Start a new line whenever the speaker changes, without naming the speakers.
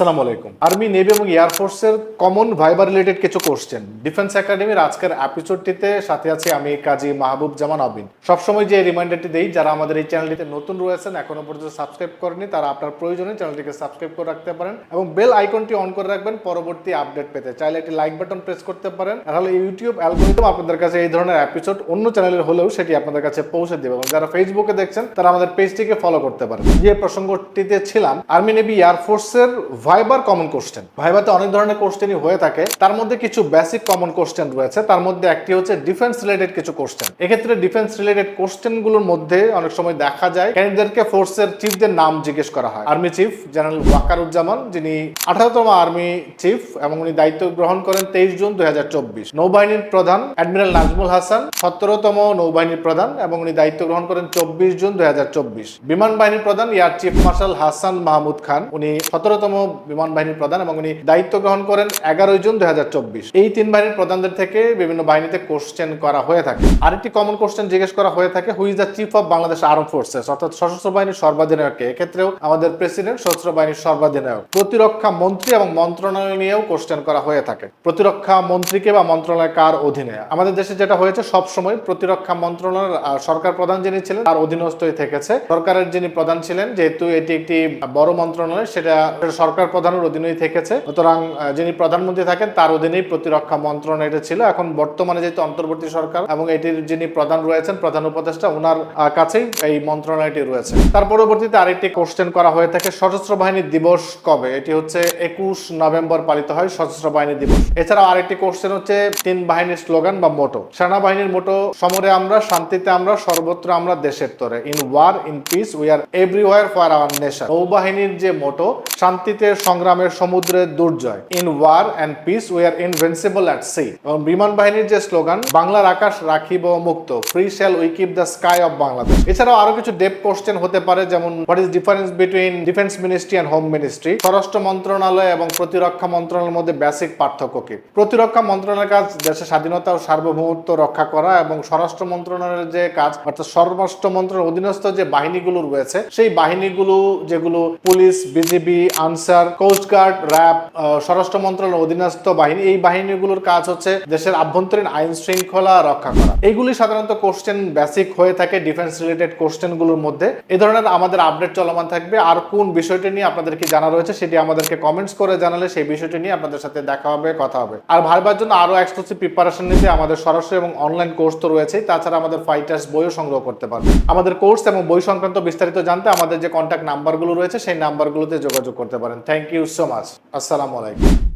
আসসালামু আলাইকুম। Army, navy এবং এয়ারফোর্সের কমন ভাইবার রিলেটেড কিছু কোশ্চেন ডিফেন্স একাডেমির আজকের এপিসোডটিতে সাথে আছি আমি কাজী মাহবুব জামান আবিন। সবসময় যে রিমাইন্ডারটি দেই, যারা আমাদের এই চ্যানেলটিতে নতুন রয়েছেন, এখনও পর্যন্ত সাবস্ক্রাইব করেনি তারা আপনার প্রয়োজনে চ্যানেলটিকে সাবস্ক্রাইব করে রাখতে পারেন এবং বেল আইকনটি অন করে রাখবেন, পরবর্তী আপডেট পেতে। চাইলে একটি লাইক বাটন প্রেস করতে পারেন। তাহলে ইউটিউব অ্যালগোরিদম আপনাদের কাছে এই ধরনের এপিসোড অন্য চ্যানেলের হলেও সেটি আপনাদের কাছে পৌঁছে দেবে এবং যারা ফেসবুকে দেখছেন, তারা আমাদের পেজটিকে ফলো করতে পারেন। যে প্রসঙ্গটিতে ছিলাম, আর্মি, নেভি এয়ারফোর্সের ভাইবার কমন কোশ্চেন ভাইবাতে অনেক ধরনের কোশ্চেনই হয়ে থাকে। তার মধ্যে কিছু বেসিক কমন কোশ্চেন রয়েছে। তার মধ্যে একটি হচ্ছে ডিফেন্স রিলেটেড কিছু কোশ্চেন এক্ষেত্রে ডিফেন্স রিলেটেড কোশ্চেনগুলোর মধ্যে অনেক সময় দেখা যায় ক্যান্ডিডেটকে ফোর্সের চিফদের নাম জিজ্ঞেস করা হয়। আর্মি চিফ জেনারেল ওয়াকারুজ্জামান, যিনি আঠারোতম আর্মি চিফ এবং উনি দায়িত্ব গ্রহণ করেন তেইশ জুন দুই হাজার চব্বিশ। নৌবাহিনীর প্রধান অ্যাডমিরাল নাজমুল হাসান, সতেরোতম নৌবাহিনীর প্রধান এবং উনি দায়িত্ব গ্রহণ করেন চব্বিশ জুন দুই হাজার চব্বিশ। বিমান বাহিনীর প্রধান air chief marshal Hasan Mahmud Khan, উনি সতেরোতম বিমান বাহিনীর প্রধান এবং উনি দায়িত্ব গ্রহণ করেন এগারোই জুন দুই হাজার চব্বিশ। এই তিন বাহিনীর প্রধানদের থেকে বিভিন্ন বাহিনীতে কোশ্চেন করা হয়ে থাকে। আরেকটি কমন কোশ্চেন জিজ্ঞেস করা হয়ে থাকে who is the chief of Bangladesh armed forces অর্থাৎ সশস্ত্র বাহিনীর সর্বাধিনায়ককে এক্ষেত্রেও আমাদের প্রেসিডেন্ট সশস্ত্র বাহিনীর সর্বাধিনায়ক। প্রতিরক্ষা মন্ত্রী এবং মন্ত্রণালয় নিয়েও কোশ্চেন করা হয়ে থাকে। প্রতিরক্ষা মন্ত্রীকে বা মন্ত্রণালয় কার অধীনে? আমাদের দেশে যেটা হয়েছে সব সময় প্রতিরক্ষা মন্ত্রণালয়ের সরকার প্রধান যিনি ছিলেন, তার অধীনস্থই থেকেছে। সরকারের যিনি প্রধান ছিলেন, যেহেতু এটি একটি বড় মন্ত্রণালয়, সেটা সেটা সরকার প্রধানের অধীনেই থেকেছে। সুতরাং যিনি প্রধানমন্ত্রী থাকেন, তার অধীনেই প্রতিরক্ষা মন্ত্রণালয়টা ছিল। এখন বর্তমানে যেহেতু অন্তর্বর্তী সরকার এবং এটির যিনি প্রধান রয়েছেন, প্রধান উপদেষ্টা ওনার কাছেই এই মন্ত্রণালয়টি রয়েছে। তার পরবর্তীতে আরেকটি কোশ্চেন করা হয়ে থাকে, সশস্ত্র বাহিনী দিবস কবে? এটি হচ্ছে একুশ নভেম্বর পালিত হয়, সশস্ত্র বাহিনী দিবস। এছাড়াও আরেকটি কোশ্চেন হচ্ছে, তিন বাহিনীর স্লোগান বা মোটো সেনাবাহিনীর মোটো সমরে আমরা, শান্তিতে আমরা, সর্বত্র আমরা, দেশের তরে। In war in peace we are everywhere for our nation নৌবাহিনীর যে মোটো শান্তিতে সংগ্রামের সমুদ্রের দুর্জয়। In war and peace we are invincible at sea এবং বিমান বাহিনীর যে স্লোগান, বাংলার আকাশ রাখিব মুক্ত free shall we keep the sky of Bangladesh এছাড়াও আরও কিছু ডেপ কোশ্চেন হতে পারে, যেমন what is difference between defence ministry and home ministry স্বরাষ্ট্র মন্ত্রণালয় এবং প্রতিরক্ষা মন্ত্রণালয়ের মধ্যে বেসিক পার্থক্য কি? প্রতিরক্ষা মন্ত্রণালয়ের কাজ দেশের স্বাধীনতা ও সার্বভৌমত্ব রক্ষা করা এবং স্বরাষ্ট্র মন্ত্রণালয়ের যে কাজ, অর্থাৎ স্বরাষ্ট্র মন্ত্রণালয়ের অধীনস্থ যে বাহিনীগুলো রয়েছে, সেই বাহিনীগুলো, যেগুলো police, BGB, Ansar coast guard RAB স্বরাষ্ট্র মন্ত্রণালয়ের অধীনস্থ বাহিনী। এই বাহিনীগুলোর কাজ হচ্ছে দেশের আভ্যন্তরীণ আইন শৃঙ্খলা রক্ষা করা। এইগুলি সাধারণত কোশ্চেন বেসিক হয়ে থাকে ডিফেন্স রিলেটেড কোশ্চেনগুলোর মধ্যে। এ ধরনের আমাদের আপডেট চলমান থাকবে। আর কোন বিষয়টি নিয়ে আপনাদের কি জানা রয়েছে সেটি আমাদেরকে কমেন্টস করে জানালে সেই বিষয়টি নিয়ে আপনাদের সাথে দেখা হবে, কথা হবে। আর ভারবার জন্য আরও এক্সক্লুসিভ প্রিপারেশন নিতে আমাদের সরাসরি এবং অনলাইন কোর্স তো রয়েছে তাছাড়া আমাদের ফাইটার্স বইও সংগ্রহ করতে পারবে। আমাদের কোর্স এবং বই সংক্রান্ত বিস্তারিত জানতে আমাদের যে কন্ট্যাক্ট নাম্বারগুলো রয়েছে, সেই নাম্বারগুলোতে যোগাযোগ করতে পারেন। থ্যাংক ইউ সো মাচ আসসালামু আলাইকুম